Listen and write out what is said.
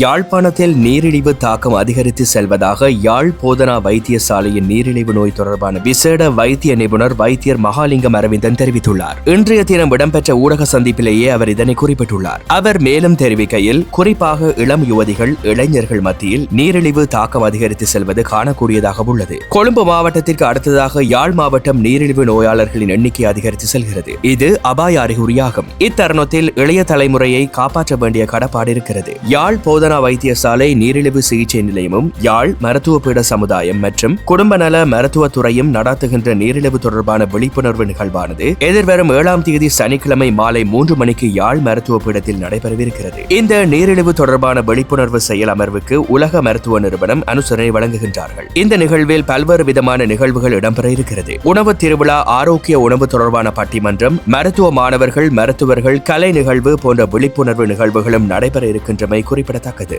யாழ்ப்பாணத்தில் நீரிழிவு தாக்கம் அதிகரித்து செல்வதாக யாழ் போதனா வைத்தியசாலையின் நீரிழிவு நோய் தொடர்பான விசேட வைத்திய நிபுணர் வைத்தியர் மகாலிங்கம் அரவிந்தன் தெரிவித்துள்ளார். இன்றைய தினம் இடம்பெற்ற ஊடக சந்திப்பிலேயே அவர் இதனை குறிப்பிட்டுள்ளார். அவர் மேலும் தெரிவிக்கையில் குறிப்பாக இளம் யுவதிகள் இளைஞர்கள் மத்தியில் நீரிழிவு தாக்கம் அதிகரித்து செல்வது காணக்கூடியதாக உள்ளது. கொழும்பு மாவட்டத்திற்கு அடுத்ததாக யாழ் மாவட்டம் நீரிழிவு நோயாளர்களின் எண்ணிக்கை அதிகரித்து செல்கிறது. இது அபாய அறிகுறியாகும். இத்தருணத்தில் இளைய தலைமுறையை காப்பாற்ற வேண்டிய கடப்பாடு இருக்கிறது. யாழ் போதனா வைத்தியசாலை நீரிழிவு சிகிச்சை நிலையமும் யாழ் மருத்துவ பீட சமுதாயம் மற்றும் குடும்ப நல மருத்துவத்துறையும் நடத்துகின்ற நீரிழிவு தொடர்பான விழிப்புணர்வு நிகழ்வானது எதிர்வரும் ஏழாம் தேதி சனிக்கிழமை மாலை மூன்று மணிக்கு யாழ் மருத்துவ பீடத்தில் நடைபெறவிருக்கிறது. இந்த நீரிழிவு தொடர்பான விழிப்புணர்வு செயல் அமர்வுக்கு உலக மருத்துவ நிறுவனம் அனுசரணை வழங்குகின்றார்கள். இந்த நிகழ்வில் பல்வேறு விதமான நிகழ்வுகள் இடம்பெற இருக்கிறது உணவு திருவிழா ஆரோக்கிய உணவு தொடர்பான பட்டிமன்றம் மருத்துவ மாணவர்கள் மருத்துவர்கள் கலை நிகழ்வு போன்ற விழிப்புணர்வு நிகழ்வுகளும் நடைபெற இருக்கின்றமை குறிப்பிடத்தக்கது. alakadar.